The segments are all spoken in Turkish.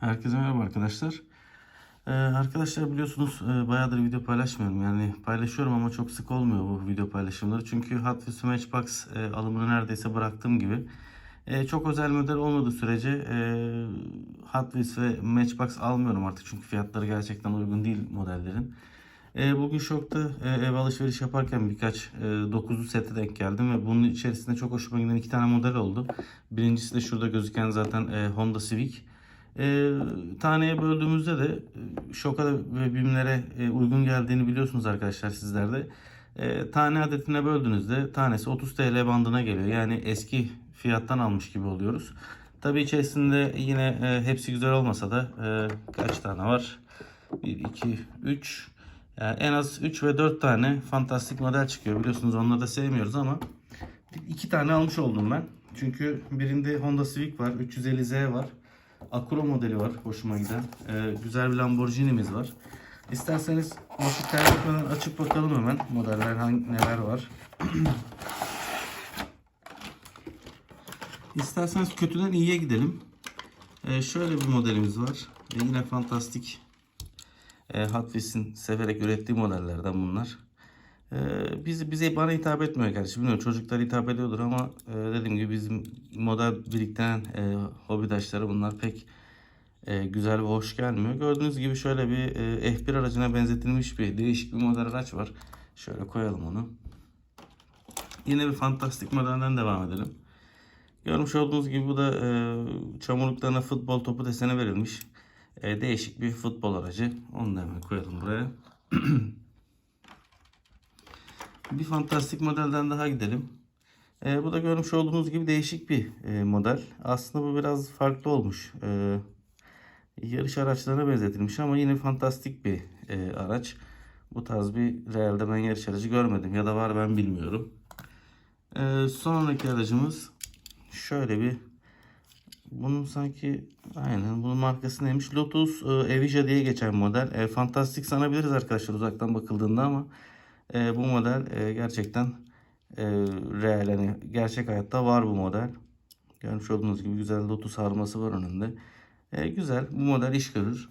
Herkese merhaba arkadaşlar. Ee, arkadaşlar biliyorsunuz e, bayağıdır video paylaşmıyorum. Yani paylaşıyorum ama çok sık olmuyor bu video paylaşımları. Çünkü Hot Wheels Matchbox e, alımını neredeyse bıraktığım gibi. E, çok özel model olmadığı sürece e, Hot Wheels ve Matchbox almıyorum artık. Çünkü fiyatları gerçekten uygun değil modellerin. E, bugün Şok'ta e, ev alışveriş yaparken birkaç e, 9'lu sete denk geldim ve bunun içerisinde çok hoşuma giden iki tane model oldu. Birincisi de şurada gözüken zaten e, Honda Civic. E, taneye böldüğümüzde de e, şoka ve bimlere e, uygun geldiğini biliyorsunuz arkadaşlar sizler de. E, tane adetine böldüğünüzde tanesi 30 TL bandına geliyor. Yani eski fiyattan almış gibi oluyoruz. Tabii içerisinde yine e, hepsi güzel olmasa da e, kaç tane var? 1, 2, 3. Yani en az 3 ve 4 tane fantastik model çıkıyor. Biliyorsunuz onları da sevmiyoruz ama iki tane almış oldum ben. Çünkü birinde Honda Civic var, 350Z var. Acura modeli var hoşuma giden. Ee, güzel bir Lamborghini'miz var. İsterseniz vakit kaybetmeden açıp bakalım hemen modeller hangi, neler var. İsterseniz kötüden iyiye gidelim. Ee, şöyle bir modelimiz var. Ee, yine fantastik e, Hot severek ürettiği modellerden bunlar. Ee, biz, bize bana hitap etmiyor gerçi. Bilmiyorum çocuklar hitap ediyordur ama e, dediğim gibi bizim model biriktiren e, hobidaşları bunlar pek e, güzel ve hoş gelmiyor. Gördüğünüz gibi şöyle bir e, F1 aracına benzetilmiş bir değişik bir model araç var. Şöyle koyalım onu. Yine bir fantastik modelden devam edelim. Görmüş olduğunuz gibi bu da e, çamurluklarına futbol topu desene verilmiş. E, değişik bir futbol aracı. Onu da hemen koyalım buraya. bir fantastik modelden daha gidelim. E, bu da görmüş olduğunuz gibi değişik bir e, model. Aslında bu biraz farklı olmuş. E, yarış araçlarına benzetilmiş ama yine fantastik bir e, araç. Bu tarz bir realde ben yarış aracı görmedim ya da var ben bilmiyorum. E, sonraki aracımız şöyle bir bunun sanki aynen bunun markası neymiş? Lotus e, Evija diye geçen model. E, fantastik sanabiliriz arkadaşlar uzaktan bakıldığında ama e, bu model e, gerçekten e, real yani gerçek hayatta var bu model. Görmüş olduğunuz gibi güzel Lotus arması var önünde. E, güzel bu model iş görür.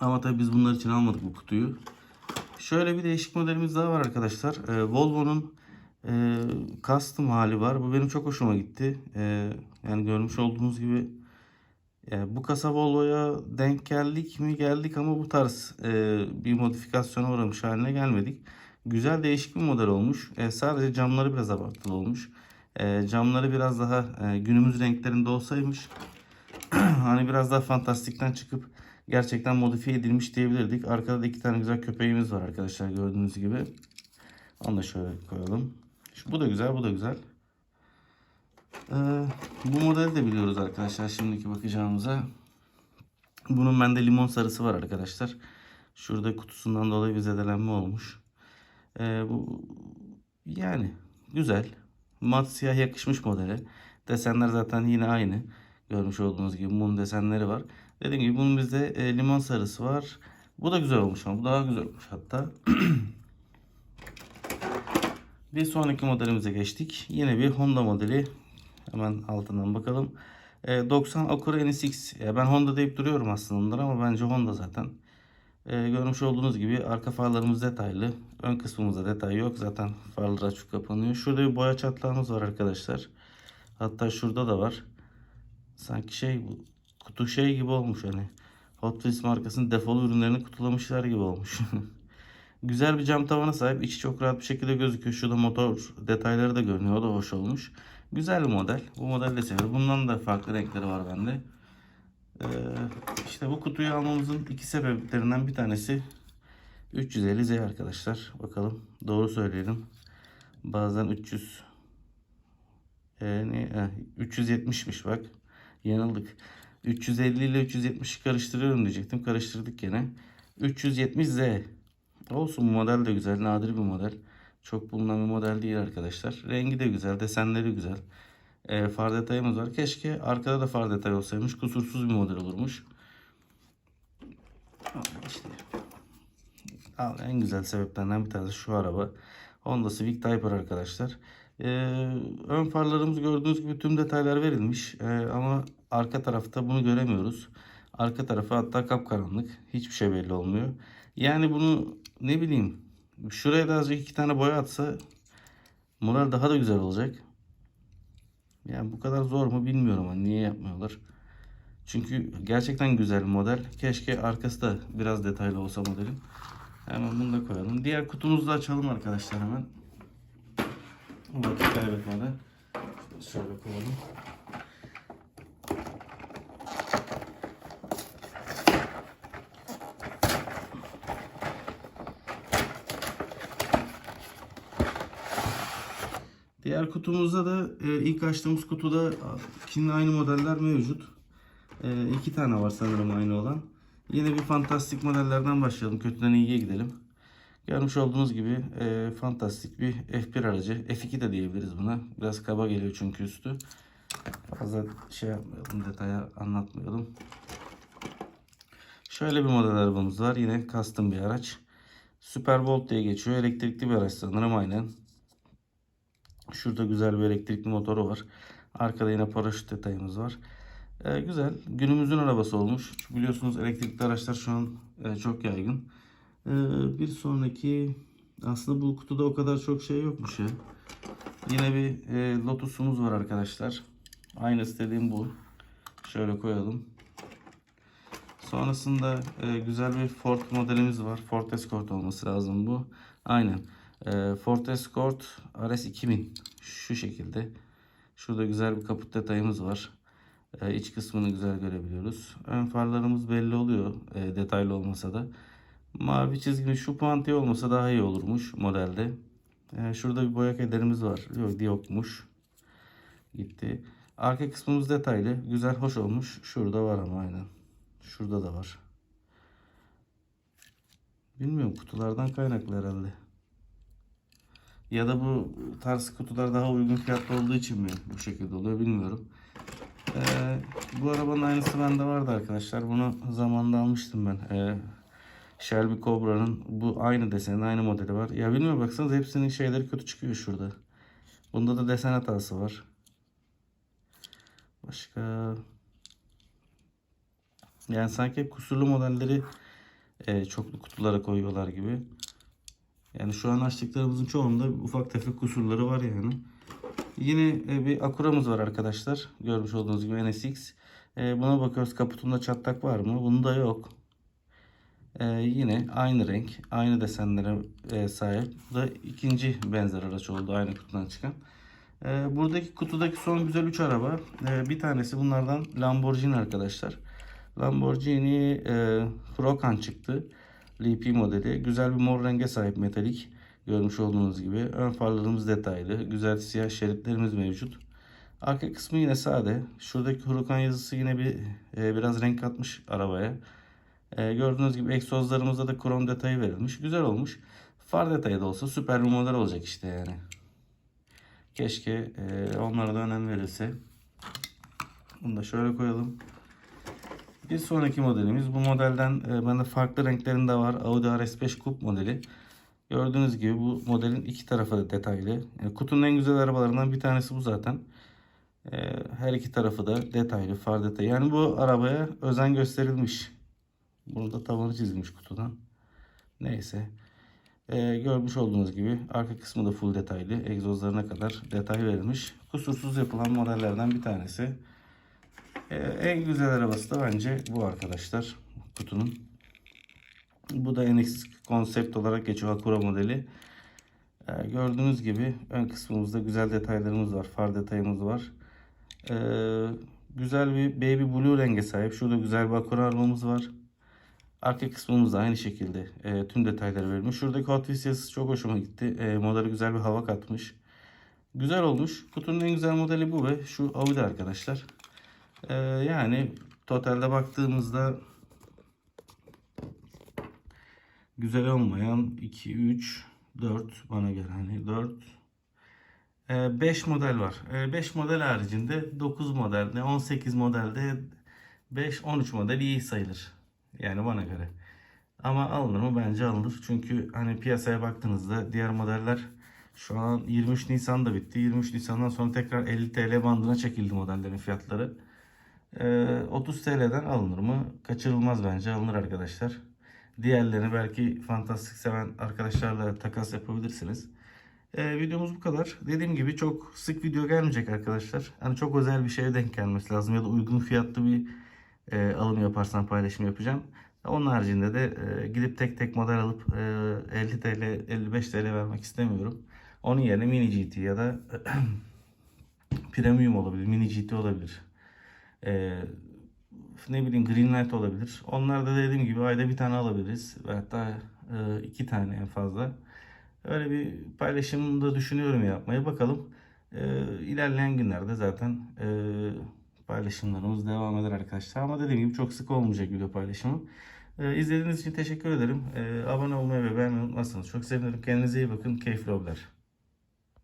Ama tabii biz bunlar için almadık bu kutuyu. Şöyle bir değişik modelimiz daha var arkadaşlar. E, Volvo'nun e, custom hali var. Bu benim çok hoşuma gitti. E, yani görmüş olduğunuz gibi e, bu kasa Volvo'ya denk geldik mi geldik ama bu tarz e, bir modifikasyona uğramış haline gelmedik. Güzel değişik bir model olmuş. E, sadece camları biraz abartılı olmuş. E, camları biraz daha e, günümüz renklerinde olsaymış hani biraz daha fantastikten çıkıp gerçekten modifiye edilmiş diyebilirdik. Arkada da iki tane güzel köpeğimiz var arkadaşlar gördüğünüz gibi. Onu da şöyle koyalım. Şu, bu da güzel, bu da güzel. Ee, bu modeli de biliyoruz arkadaşlar şimdiki bakacağımıza. Bunun bende limon sarısı var arkadaşlar. Şurada kutusundan dolayı bir zedelenme olmuş. Ee, bu yani güzel. Mat siyah yakışmış modele. Desenler zaten yine aynı. Görmüş olduğunuz gibi mum desenleri var. Dediğim gibi bunun bizde e, limon sarısı var. Bu da güzel olmuş ama bu daha güzel olmuş hatta. bir sonraki modelimize geçtik. Yine bir Honda modeli. Hemen altından bakalım. E, 90 Acura NSX. Ya ben Honda deyip duruyorum aslında onlara ama bence Honda zaten. E, görmüş olduğunuz gibi arka farlarımız detaylı. Ön kısmımızda detay yok. Zaten farlar açık kapanıyor. Şurada bir boya çatlağımız var arkadaşlar. Hatta şurada da var. Sanki şey bu kutu şey gibi olmuş hani. Hot Wheels markasının defolu ürünlerini kutulamışlar gibi olmuş. Güzel bir cam tavana sahip. İçi çok rahat bir şekilde gözüküyor. Şurada motor detayları da görünüyor. O da hoş olmuş. Güzel bir model. Bu model de seviyorum. Bundan da farklı renkleri var bende. Ee, işte bu kutuyu almamızın iki sebeplerinden bir tanesi 350Z arkadaşlar. Bakalım doğru söyleyelim. Bazen 300 yani, eh, 370'miş bak. Yanıldık. 350 ile 370'i karıştırıyorum diyecektim. Karıştırdık gene. 370Z. Olsun bu model de güzel. Nadir bir model. Çok bulunan bir model değil arkadaşlar. Rengi de güzel. Desenleri güzel. E, far detayımız var. Keşke arkada da far detay olsaymış. Kusursuz bir model olurmuş. İşte. Al, en güzel sebeplerinden bir tanesi şu araba. Honda Civic Type R arkadaşlar. Ee, ön farlarımız gördüğünüz gibi tüm detaylar verilmiş. Ee, ama arka tarafta bunu göremiyoruz. Arka tarafı hatta kapkaranlık. Hiçbir şey belli olmuyor. Yani bunu ne bileyim şuraya da azıcık iki tane boya atsa moral daha da güzel olacak. Yani bu kadar zor mu bilmiyorum ama niye yapmıyorlar. Çünkü gerçekten güzel model. Keşke arkası da biraz detaylı olsa modelin. Hemen bunu da koyalım. Diğer kutumuzu da açalım arkadaşlar hemen. Vakit kaybetmeden. Şöyle koyalım. Diğer kutumuzda da e, ilk açtığımız kutuda ikinin aynı modeller mevcut. E, iki tane var sanırım aynı olan. Yine bir fantastik modellerden başlayalım. Kötüden iyiye gidelim. Görmüş olduğunuz gibi e, fantastik bir F1 aracı. F2 de diyebiliriz buna. Biraz kaba geliyor çünkü üstü. Fazla şey yapmayalım, detaya anlatmayalım. Şöyle bir model arabamız var. Yine custom bir araç. Superbolt diye geçiyor. Elektrikli bir araç sanırım aynen. Şurada güzel bir elektrikli motoru var. Arkada yine paraşüt detayımız var. Ee, güzel. Günümüzün arabası olmuş. Biliyorsunuz elektrikli araçlar şu an e, çok yaygın. Ee, bir sonraki aslında bu kutuda o kadar çok şey yokmuş ya. Yine bir e, Lotus'umuz var arkadaşlar. Aynı istediğim bu. Şöyle koyalım. Sonrasında e, güzel bir Ford modelimiz var. Ford Escort olması lazım bu. Aynen. E, Ford Escort RS 2000 şu şekilde. Şurada güzel bir kaput detayımız var. E, iç kısmını güzel görebiliyoruz. Ön farlarımız belli oluyor e, detaylı olmasa da. Mavi çizgili şu puantiye olmasa daha iyi olurmuş modelde. E, şurada bir boya kederimiz var. Yok yokmuş. Gitti. Arka kısmımız detaylı. Güzel hoş olmuş. Şurada var ama aynen. Şurada da var. Bilmiyorum kutulardan kaynaklı herhalde. Ya da bu tarz kutular daha uygun fiyatlı olduğu için mi bu şekilde oluyor bilmiyorum. Ee, bu arabanın aynısı bende vardı arkadaşlar. Bunu zamanında almıştım ben. Ee, Shelby Cobra'nın bu aynı desenin aynı modeli var. Ya bilmiyorum baksanız hepsinin şeyleri kötü çıkıyor şurada. Bunda da desen hatası var. Başka yani sanki kusurlu modelleri e, çoklu kutulara koyuyorlar gibi. Yani şu an açtıklarımızın çoğunda ufak tefek kusurları var yani. Yine e, bir Acura'mız var arkadaşlar. Görmüş olduğunuz gibi NSX. E, buna bakıyoruz kaputunda çatlak var mı? Bunda yok. E, yine aynı renk, aynı desenlere sahip. Bu da ikinci benzer araç oldu aynı kutudan çıkan. Buradaki kutudaki son güzel 3 araba. Bir tanesi bunlardan Lamborghini arkadaşlar. Lamborghini Huracan çıktı. LP modeli. Güzel bir mor renge sahip metalik. Görmüş olduğunuz gibi. Ön farlarımız detaylı. Güzel siyah şeritlerimiz mevcut. Arka kısmı yine sade. Şuradaki Huracan yazısı yine bir e, biraz renk katmış arabaya. E, gördüğünüz gibi egzozlarımızda da krom detayı verilmiş. Güzel olmuş. Far detayı da olsa süper bir model olacak işte yani. Keşke e, onlara da önem verilse. Bunu da şöyle koyalım. Bir sonraki modelimiz bu modelden e, bende farklı renklerinde var. Audi RS5 Coupe modeli. Gördüğünüz gibi bu modelin iki tarafı da detaylı. Yani kutunun en güzel arabalarından bir tanesi bu zaten. E, her iki tarafı da detaylı, far detayı. Yani bu arabaya özen gösterilmiş. Burada tavanı çizilmiş kutudan. Neyse. E, görmüş olduğunuz gibi arka kısmı da full detaylı. Egzozlarına kadar detay verilmiş. Kusursuz yapılan modellerden bir tanesi. Ee, en güzel arabası da bence bu arkadaşlar kutunun. Bu da NX konsept olarak geçiyor Acura modeli. Ee, gördüğünüz gibi ön kısmımızda güzel detaylarımız var. Far detayımız var. Ee, güzel bir baby blue renge sahip. Şurada güzel bir Acura arabamız var. Arka kısmımız da aynı şekilde e, tüm detayları verilmiş. Şuradaki Hot yazısı çok hoşuma gitti. E, modeli güzel bir hava katmış. Güzel olmuş. Kutunun en güzel modeli bu ve şu Audi arkadaşlar. Ee, yani totalde baktığımızda güzel olmayan 2, 3, 4 bana göre hani 4 5 model var. 5 model haricinde 9 modelde 18 modelde 5 13 model iyi sayılır. Yani bana göre. Ama alınır mı? Bence alınır. Çünkü hani piyasaya baktığınızda diğer modeller Şu an 23 Nisan da bitti. 23 Nisan'dan sonra tekrar 50 TL bandına çekildi modellerin fiyatları. Ee, 30 TL'den alınır mı? Kaçırılmaz bence. Alınır arkadaşlar. Diğerlerini belki fantastik seven arkadaşlarla takas yapabilirsiniz. Ee, videomuz bu kadar. Dediğim gibi çok sık video gelmeyecek arkadaşlar. Hani çok özel bir şeye denk gelmesi lazım ya da uygun fiyatlı bir e, alım yaparsam paylaşım yapacağım. Onun haricinde de e, gidip tek tek model alıp e, 50 TL 55 TL vermek istemiyorum. Onun yerine mini GT ya da premium olabilir, mini GT olabilir. E, ne bileyim Greenlight olabilir. Onlar da dediğim gibi ayda bir tane alabiliriz. Ve hatta e, iki tane en fazla. Öyle bir paylaşım da düşünüyorum yapmayı. Bakalım. E, ilerleyen günlerde zaten e, paylaşımlarımız devam eder arkadaşlar. Ama dediğim gibi çok sık olmayacak video paylaşımı. E, izlediğiniz için teşekkür ederim. E, abone olmayı ve beğenmeyi unutmazsanız çok sevinirim. Kendinize iyi bakın. Keyifli avlar.